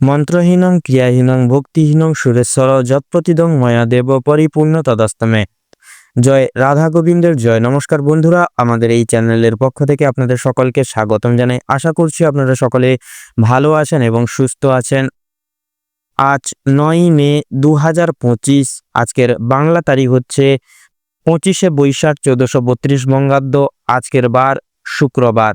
মন্ত্রহীনং, ক্রিয়াহীনং, ভক্তিহীনং, সুরেশ্বর, যৎপ্রতিদং ময়া দেব পরিপূর্ণ তদাস্তমে। জয় রাধা গোবিন্দের, জয় নমস্কার বন্ধুরা। আমাদের এই চ্যানেলের পক্ষ থেকে আপনাদের সকলকে স্বাগতম জানাই। আশা করছি আপনারা সকলে ভালো আছেন এবং সুস্থ আছেন। আজ নয় মে দু হাজার পঁচিশ, আজকের বাংলা তারিখ হচ্ছে পঁচিশে বৈশাখ চোদ্দশো বত্রিশ বঙ্গাব্দ। আজকের বার শুক্রবার।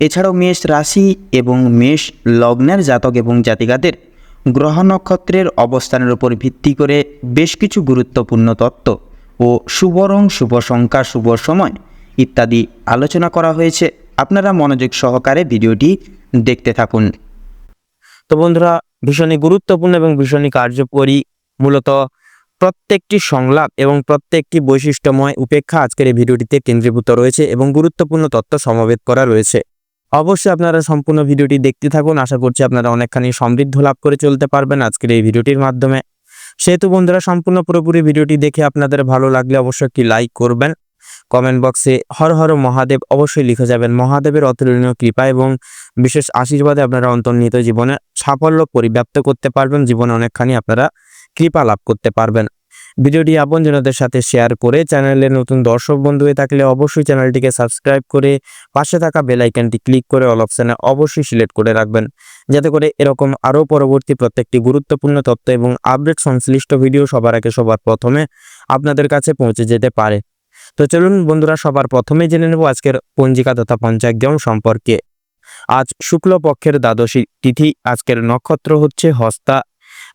এছাড়াও মেষ রাশি এবং মেষ লগ্নের জাতক এবং জাতিকাদের গ্রহ নক্ষত্রের অবস্থানের উপর ভিত্তি করে বেশ কিছু গুরুত্বপূর্ণ তত্ত্ব ও শুভ রং, শুভ সংখ্যা, শুভ সময় ইত্যাদি আলোচনা করা হয়েছে। আপনারা মনোযোগ সহকারে ভিডিওটি দেখতে থাকুন। তো বন্ধুরা, ভীষণই গুরুত্বপূর্ণ এবং ভীষণই কার্যকরী মূলত প্রত্যেকটি সংলাপ এবং প্রত্যেকটি বৈশিষ্ট্যময় উপেক্ষা আজকের এই ভিডিওটিতে কেন্দ্রীভূত রয়েছে এবং গুরুত্বপূর্ণ তথ্য সমবেত করা রয়েছে। অবশ্যই আপনারা সম্পূর্ণ ভিডিওটি দেখতে থাকুন। আশা করছি আপনারা অনেকখানি সমৃদ্ধ লাভ করে চলতে পারবেন আজকের এই ভিডিওটির মাধ্যমে। সেহেতু বন্ধুরা, সম্পূর্ণ পুরোপুরি ভিডিওটি দেখে আপনাদের ভালো লাগলে অবশ্যই একটি লাইক করবেন। কমেন্ট বক্সে হর হর মহাদেব অবশ্যই লিখে যাবেন। মহাদেবের অতুলনীয় কৃপা এবং বিশেষ আশীর্বাদে আপনারা অন্তর্নিহিত জীবনে সাফল্য পরিব্যাপ্ত করতে পারবেন। জীবনে অনেকখানি আপনারা কৃপা লাভ করতে পারবেন। ভিডিওটি আপনজনদের সাথে শেয়ার করে চ্যানেলের নতুন দর্শক বন্ধু হয়ে থাকলে অবশ্যই চ্যানেলটিকে সাবস্ক্রাইব করে পাশে থাকা বেল আইকনটি ক্লিক করে অল অপশানে অবশ্যই সিলেক্ট করে রাখবেন। যাতে করে এরকম আরও পরবর্তী প্রত্যেকটি গুরুত্বপূর্ণ তথ্য এবং আপডেট সংশ্লিষ্ট ভিডিও সবার আগে সবার প্রথমে আপনাদের কাছে পৌঁছে যেতে পারে। তো চলুন বন্ধুরা, সবার প্রথমে জেনে নেব আজকের পঞ্জিকা তথা পঞ্চাগ্রাম সম্পর্কে। আজ শুক্লপক্ষের দ্বাদশী তিথি, আজকের নক্ষত্র হচ্ছে হস্তা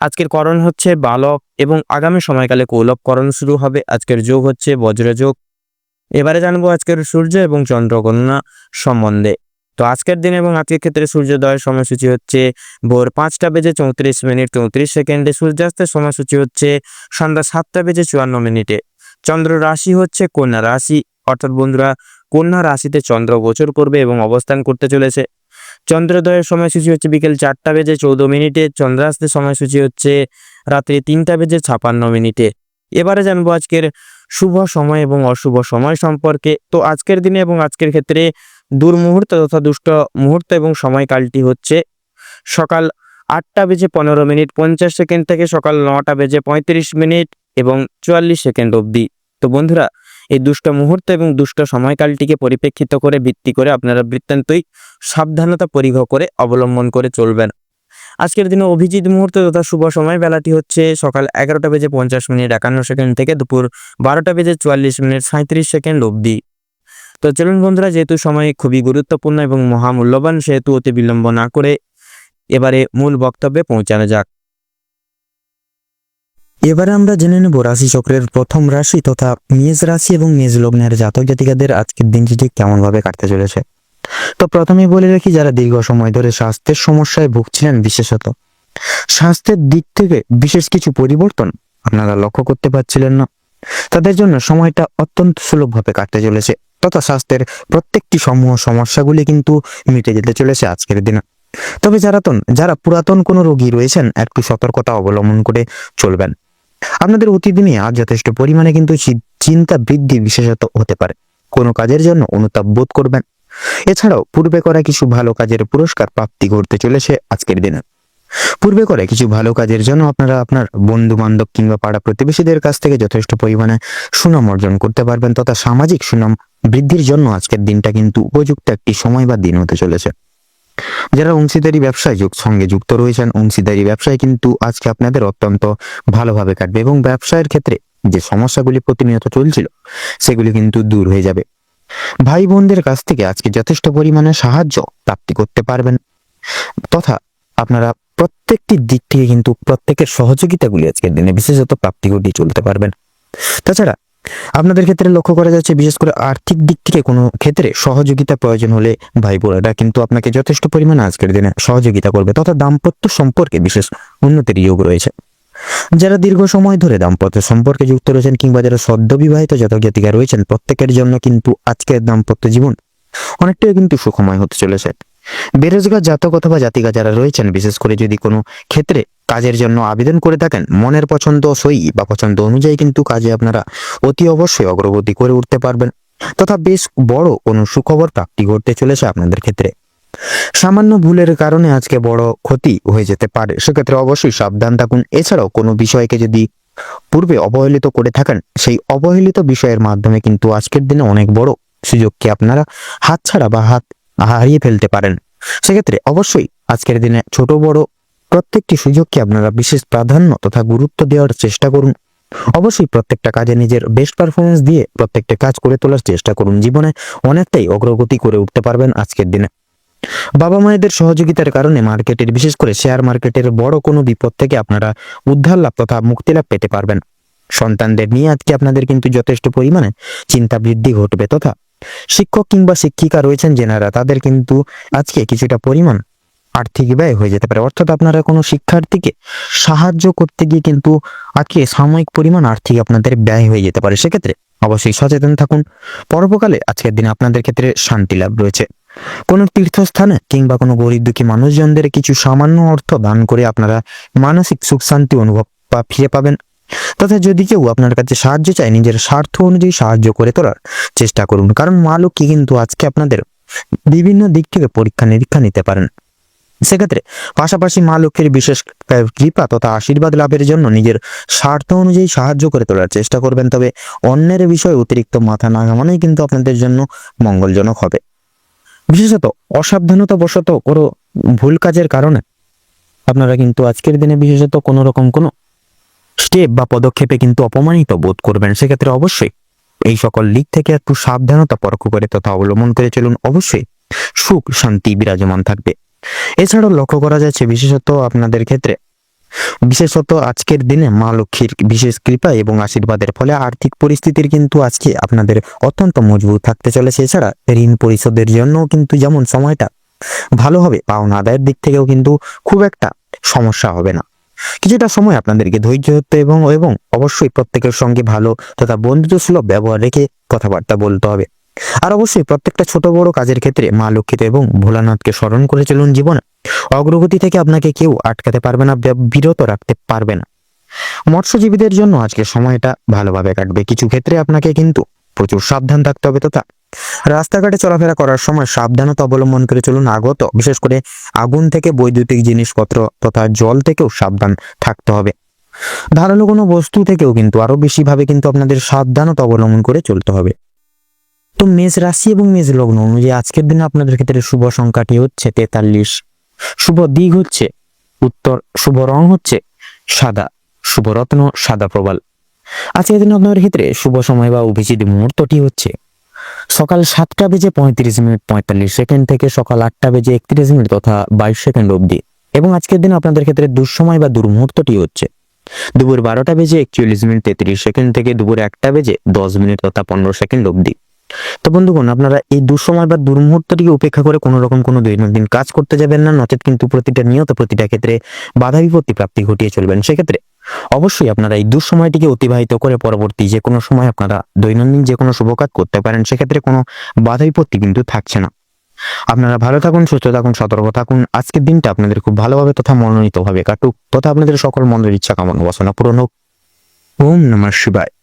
আজকের করণ হচ্ছে বালক এবং আগামী সময়কালে কৌলভ করণ শুরু হবে। আজকের যোগ হচ্ছে বজ্রযোগ এবারে জানব আজকের সূর্য এবং চন্দ্রগণনা সম্বন্ধে। তো আজকের দিন এবং আজকের ক্ষেত্রে সূর্যোদয়ের সময়সূচি হচ্ছে ভোর পাঁচটা বেজে চৌত্রিশ মিনিট চৌত্রিশ সেকেন্ডে। সূর্যাস্তের সময়সূচি হচ্ছে সন্ধ্যা সাতটা বেজে চুয়ান্ন মিনিটে। চন্দ্র রাশি হচ্ছে কন্যা রাশি। অর্থাৎ বন্ধুরা, কন্যা রাশিতে চন্দ্র গোচর করবে এবং অবস্থান করতে চলেছে। চন্দ্রোদয়ের সময়সূচি হচ্ছে বিকেল চারটা বেজে চৌদ্দ মিনিটে, চন্দ্রাস্তের সময়সূচি হচ্ছে রাত্রি তিনটা বেজে ছাপান্ন মিনিটে। এবারে জানব আজকের শুভ সময় এবং অশুভ সময় সম্পর্কে। তো আজকের দিনে এবং আজকের ক্ষেত্রে দুর্মুহূর্ত তথা দুষ্ট মুহূর্ত এবং সময়কালটি হচ্ছে সকাল আটটা বেজে পনেরো মিনিট, পঞ্চাশ সেকেন্ড থেকে সকাল নটা বেজে পঁয়ত্রিশ মিনিট এবং চুয়াল্লিশ সেকেন্ড অবধি। তো বন্ধুরা এই দুষ্ট মুহূর্ত এবং দুষ্ট সময়কালটিকে পরিপ্রেক্ষিত করে, ভিত্তি করে আপনারা বৃত্তান্তই সাবধানতা পরিঘ করে অবলম্বন করে চলবেন। আজকের দিনে অভিজিৎ মুহূর্ত তথা শুভ সময় বেলাটি হচ্ছে সকাল এগারোটা বেজে পঞ্চাশ মিনিট একান্ন সেকেন্ড থেকে দুপুর বারোটা বেজে চুয়াল্লিশ মিনিট সাঁত্রিশ সেকেন্ড অবধি। তো চলুন বন্ধুরা, যেহেতু সময় খুবই গুরুত্বপূর্ণ এবং মহামূল্যবান, সেহেতু অতি বিলম্ব না করে এবারে মূল বক্তব্যে পৌঁছানো যাক। এবারে আমরা জেনে নেব রাশি চক্রের প্রথম রাশি তথা মেষ রাশি এবং মেষ লগ্নের জাতক জাতিকাদের আজকের দিনটি ঠিক কেমন ভাবে কাটতে চলেছে। তো প্রথমেই বলে রাখি, যারা দীর্ঘ সময় ধরে স্বাস্থ্যের সমস্যায় ভুগছিলেন বিশেষত, স্বাস্থ্যের দিক থেকে বিশেষ কিছু পরিবর্তন আপনারা লক্ষ্য করতে পারছিলেন না। তাদের জন্য সময়টা অত্যন্ত সুলভভাবে কাটতে চলেছে তথা স্বাস্থ্যের প্রত্যেকটি সমূহ সমস্যাগুলি কিন্তু মিটে যেতে চলেছে আজকের দিনে। তবে যারা যারা পুরাতন কোনো রোগী রয়েছেন, একটু সতর্কতা অবলম্বন করে চলবেন। আপনাদের অতিদিনে আর যথেষ্ট পরিমাণে কিন্তু চিন্তা বৃদ্ধি বিশেষত হতে পারে। কোনো কাজের জন্য অনুতাপ বোধ করবেন। এছাড়াও পূর্বে করা কিছু ভালো কাজের পুরস্কার প্রাপ্তি ঘটতে চলেছে আজকের দিনে। পূর্বে করে কিছু ভালো কাজের জন্য আপনারা আপনার বন্ধু বান্ধব কিংবা পাড়া প্রতিবেশীদের কাছ থেকে যথেষ্ট পরিমাণে সুনাম অর্জন করতে পারবেন, তথা সামাজিক সুনাম বৃদ্ধির জন্য আজকের দিনটা কিন্তু উপযুক্ত একটি সময় বা দিন হতে চলেছে। যারা অংশীদারি ব্যবসায় যুগ সঙ্গে যুক্ত রয়েছেন, অংশীদারি ব্যবসায় কিন্তু আজকে আপনাদের অত্যন্ত ভালোভাবে কাটবে এবং ব্যবসায়ের ক্ষেত্রে যে সমস্যাগুলি প্রতিনিয়ত চলছিল, সেগুলি কিন্তু দূর হয়ে যাবে। ভাই বোনদের কাছ থেকে আজকে যথেষ্ট পরিমাণে সাহায্য প্রাপ্তি করতে পারবেন তথা আপনারা প্রত্যেকটি দিক থেকে কিন্তু প্রত্যেকের সহযোগিতাগুলি আজকের দিনে বিশেষত প্রাপ্তি ঘটিয়ে চলতে পারবেন। তাছাড়া আপনাদের ক্ষেত্রে লক্ষ্য করা যাচ্ছে, বিশেষ করে আর্থিক দিক থেকে কোনো ক্ষেত্রে সহযোগিতা প্রয়োজন হলে ভাই বোনেরা কিন্তু আপনাকে যথেষ্ট পরিমাণে আজকের দিনে সহযোগিতা করবে তথা দাম্পত্য সম্পর্কে বিশেষ উন্নতির যোগ রয়েছে। যারা দীর্ঘ সময় ধরে দাম্পত্য সম্পর্কে যুক্ত রয়েছেন কিংবা যারা সদ্য বিবাহিত জাতিকা রয়েছেন, প্রত্যেকের জন্য কিন্তু আজকের দাম্পত্য জীবন অনেকটাই কিন্তু সুখময় হতে চলেছে। বেরোজগার জাতক অথবা জাতিকা যারা রয়েছেন, বিশেষ করে যদি কোনো ক্ষেত্রে কাজের জন্য আবেদন করে থাকেন, মনের পছন্দ সই বা পছন্দ অনুযায়ী কিন্তু কাজে আপনারা অতি অবশ্যই অগ্রগতি করে উঠতে পারবেন তথা বেশ বড় কোনো সুখবর প্রাপ্তি ঘটতে চলেছে আপনাদের ক্ষেত্রে। সামান্য ভুলের কারণে আজকে বড় ক্ষতি হয়ে যেতে পারে, সেক্ষেত্রে অবশ্যই সাবধান থাকুন। এছাড়াও কোনো বিষয়কে যদি পূর্বে অবহেলিত করে থাকেন, সেই অবহেলিত বিষয়ের মাধ্যমে কিন্তু আজকের দিনে অনেক বড় সুযোগকে আপনারা হাতছাড়া বা হাত হারিয়ে ফেলতে পারেন। সেক্ষেত্রে অবশ্যই আজকের দিনে ছোট বড় প্রত্যেকটি সুযোগকে আপনারা বিশেষ প্রাধান্য তথা গুরুত্ব দেওয়ার চেষ্টা করুন। অবশ্যই প্রত্যেকটা কাজে নিজের বেস্ট পারফরমেন্স দিয়ে প্রত্যেকটা কাজ করে তোলার চেষ্টা করুন। জীবনে অনেকটাই অগ্রগতি করে উঠতে পারবেন আজকের দিনে। বাবা মায়েদের সহযোগিতার কারণে মার্কেটের, বিশেষ করে শেয়ার মার্কেটের বড় কোনো বিপদ থেকে আপনারা উদ্ধার লাভ তথা মুক্তি লাভ পেতে পারবেন। সন্তানদের নিয়ে আজকে আপনাদের কিন্তু যথেষ্ট পরিমাণে চিন্তা বৃদ্ধি ঘটবে তথা শিক্ষক কিংবা শিক্ষিকা রয়েছেন যেনারা, তাদের কিন্তু আজকে কিছুটা পরিমাণ আর্থিক ব্যয় হয়ে যেতে পারে। অর্থাৎ আপনারা কোনো শিক্ষার্থীকে সাহায্য করতে গিয়ে কিন্তু আজকে সাময়িক পরিমাণ আর্থিক আপনাদের ব্যয় হয়ে যেতে পারে। সেক্ষেত্রে অবশ্যই সচেতন থাকুন। পরবকালে আজকের দিনে আপনাদের ক্ষেত্রে শান্তি লাভ রয়েছে। কোনো তীর্থস্থানে কিংবা কোনো গরিব দুঃখী মানুষজনদের কিছু সামান্য অর্থ দান করে আপনারা মানসিক সুখ শান্তি অনুভব বা ফিরে পাবেন। তথা যদি কেউ আপনার কাছে সাহায্য চায়, নিজের স্বার্থ অনুযায়ী সাহায্য করে তোলার চেষ্টা করুন। কারণ মা লক্ষ্মী কিন্তু আজকে আপনাদের বিভিন্ন দিক থেকে পরীক্ষা নিরীক্ষা নিতে পারেন। সেক্ষেত্রে পাশাপাশি মা লক্ষ্মীর বিশেষ কৃপা তথা আশীর্বাদ লাভের জন্য নিজের স্বার্থ অনুযায়ী সাহায্য করে তোলার চেষ্টা করবেন। তবে অন্যের বিষয়ে অতিরিক্ত মাথা না ঘামানোই কিন্তু আপনাদের জন্য মঙ্গলজনক হবে। বিশেষত অসাবধানতা বশত কোনো ভুল কাজের কারণে আপনারা কিন্তু আজকের দিনে বিশেষত কোনো রকম কোনো স্টেপ বা পদক্ষেপে কিন্তু অপমানিত বোধ করবেন, সেক্ষেত্রে অবশ্যই এই সকল দিক থেকে একটু সাবধানতা পরখ করে তথা অবলম্বন করে চলুন। অবশ্যই সুখ, শান্তি, বিরাজমান থাকবে। এছাড়াও লক্ষ্য করা যাচ্ছে বিশেষত আপনাদের ক্ষেত্রে, বিশেষত আজকের দিনে মা লক্ষ্মীর বিশেষ কৃপা এবং আশীর্বাদের ফলে আর্থিক পরিস্থিতির কিন্তু আজকে আপনাদের অত্যন্ত মজবুত থাকতে চলেছে। এছাড়া ঋণ পরিশোধের জন্য কিন্তু যেমন সময়টা ভালো হবে, পাওনা আদায়ের দিক থেকেও কিন্তু খুব একটা সমস্যা হবে না। কিছুটা সময় আপনাদেরকে ধৈর্য ধরতে এবং এবং অবশ্যই প্রত্যেকের সঙ্গে ভালো তথা বন্ধুত্ব সুলভ ব্যবহার রেখে কথাবার্তা বলতে হবে। আর অবশ্যই প্রত্যেকটা ছোট বড় কাজের ক্ষেত্রে মা লক্ষ্মীতে এবং ভোলানাথকে স্মরণ করে চলুন জীবনে। অগ্রগতি থেকে আপনাকে কেউ আটকাতে পারবে না বিরত রাখতে পারবে না। মৎস্যজীবীদের জন্য আজকে সময়টা ভালোভাবে কাটবে। কিছু ক্ষেত্রে আপনাকে কিন্তু প্রচুর সাবধান থাকতে হবে তথা রাস্তাঘাটে চলাফেরা করার সময় সাবধানতা অবলম্বন করে চলুন আগত। বিশেষ করে আগুন থেকে বৈদ্যুতিক জিনিসপত্র তথা জল থেকেও সাবধান থাকতে হবে। ধারালো কোনো বস্তু থেকেও কিন্তু আরও বেশি ভাবে কিন্তু আপনাদের সাবধানতা অবলম্বন করে চলতে হবে। তো মেষ রাশি এবং মেষ লগ্ন অনুযায়ী আজকের দিনে আপনাদের ক্ষেত্রে শুভ সংখ্যাটি হচ্ছে তেতাল্লিশ। শুভ দিক হচ্ছে উত্তর, শুভ রং হচ্ছে সাদা, শুভ রত্ন সাদা প্রবাল। আজকের দিনে আপনাদের ক্ষেত্রে শুভ সময় বা অভিজিৎ মুহূর্তটি হচ্ছে সকাল সাতটা বেজে পঁয়ত্রিশ মিনিট, পঁয়তাল্লিশ সেকেন্ড থেকে সকাল আটটা বেজে একত্রিশ মিনিট তথা বাইশ সেকেন্ড অবধি। এবং আজকের দিনে আপনাদের ক্ষেত্রে দুঃসময় বা দুর্মুহূর্তটি হচ্ছে। দুপুর বারোটা বেজে একচল্লিশ মিনিট, তেত্রিশ সেকেন্ড থেকে দুপুর একটা বেজে দশ মিনিট তথা পনেরো সেকেন্ড অবধি। তো বন্ধুগণ, আপনারা এই দুঃসময় বা দুর্মুহূর্তটিকে উপেক্ষা করে কোনো রকম কোনো দৈনন্দিন কাজ করতে যাবেন না, নচেত কিন্তু প্রতিটা নিয়ত, প্রতিটা ক্ষেত্রে বাধা বিপত্তি প্রাপ্তি ঘটিয়ে চলবেন। সেক্ষেত্রে অবশ্যই আপনারা এই দুঃসময়টিকে অতিবাহিত করে পরবর্তী যে কোনো সময় আপনারা দৈনন্দিন যে কোনো শুভ কাজ করতে পারেন, সেক্ষেত্রে কোনো বাধা বিপত্তি কিন্তু থাকছে না। আপনারা ভালো থাকুন, সুস্থ থাকুন, সতর্ক থাকুন। আজকের দিনটা আপনাদের খুব ভালোভাবে তথা মনোনীত ভাবে কাটুক। তথা আপনাদের সকল মনের ইচ্ছা কামনা বাসনা পূরণ হোক। ওম নমঃ শিবায়।